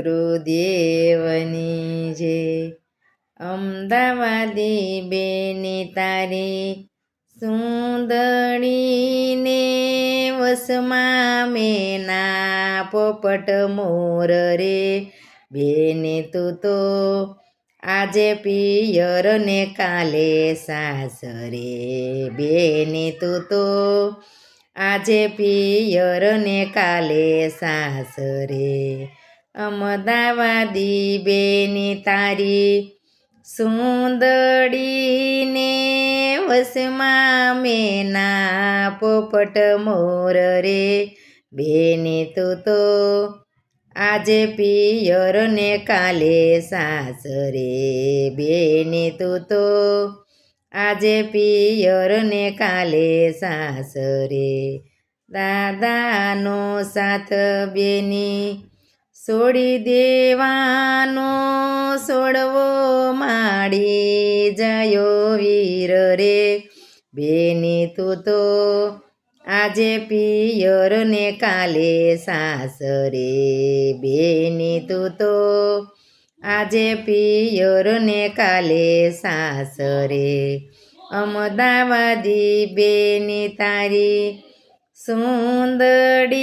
ગુરુદેવની જે અમદાવાદી બેની તારી સુંદરીને વસમાં મેના પોપટ મોર રે બેને તું તો આજે પિયર ને કાલે સાસરે બેને તું તો આજે પિયર ને કાલે સાસરે અમદાવાદી બેની તારી સુંદડીને વસમાં મેના પોપટ મોર રે. બેની તું તો આજે પિયર ને કાલે સાસરે બેની તું તો આજે પિયર ને કાલે સાસરે દાદાનો સાથ બેની છોડી દેવાનો છોડવો માડી જયો વીર રે. બેની તું તો આજે પિયર ને કાલે સાસરે બેની તું તો આજે પિયર ને કાલે સાસરે અમદાવાદી બેની તારી સુંદડીને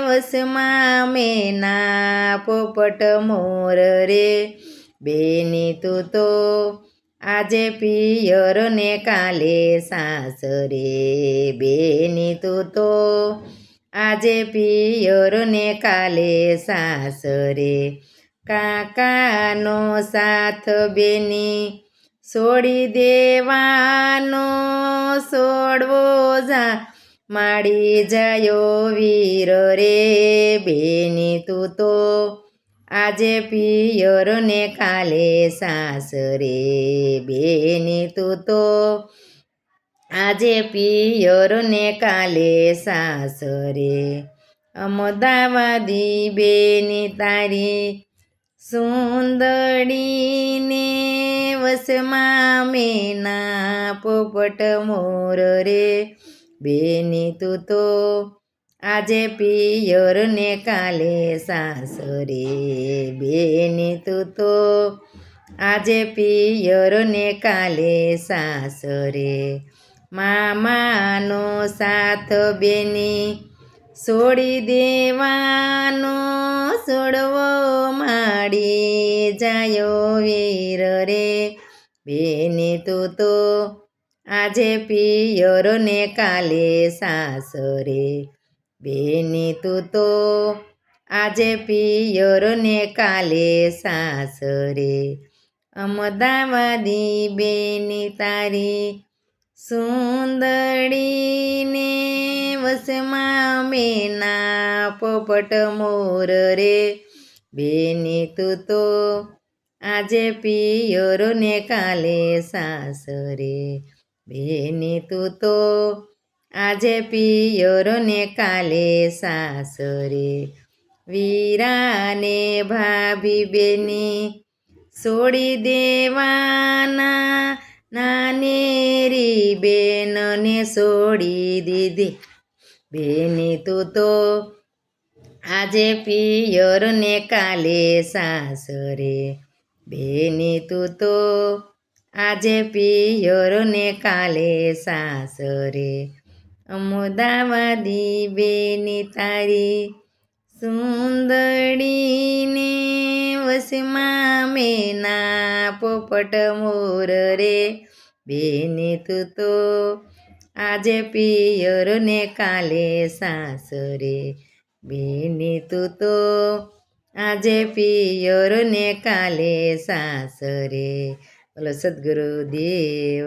વસમાં મેના પોપટ મોર રે. બેની તું તો આજે પિયર ને કાલે સાસરે બેની તું તો આજે પિયર ને કાલે સાસરે કાકાનો સાથ બેની છોડી દેવાનો છોડવો જા. માડી જાયો વીર રે બેની તું તો. આજે પિયર ને કાલે સાસરે બેની તું તો. આજે પિયર ને કાલે સાસરે અમદાવાદી બેની તારી સુંદડીને વસમાં મેના પોપટ મોર રે. બેની તું તો આજે પિયર ને કાલે સાસરે બેની તું તો આજે પિયર ને કાલે સાસરે મામાનો સાથ બેની છોડી દેવાનો છોડવો માડી જાયો વીર રે. બેની તું તો આજે પિયરો ને કાલે સાસરે. બેની તું તો આજે પિયરો ને કાલે સાસરે. અમદાવાદી બેની તારી સુંદરીને વસમાં મેના પોપટ મોર રે. બેની તું તો આજે પિયર ને કાલે સાસરે બેની તું તો. આજે પિયર ને કાલે સાસરે વીરાને ભાભી બેની છોડી દેવાના નાનેરી બેનને છોડી દીધી. બેની તું તો આજે પિયર કાલે સાસરે બેની તું તો આજે પિયર ને કાલે સાસરે. અમદાવાદી બેની તારી સુંદરીને વસમાં મેના પોપટ મોર રે. બેની તું તો આજે પિયર ને કાલે સાસરે. બેની તું તો આજે પિયર ને કાલે સાસરે. બોલો સદગુરુ દેવ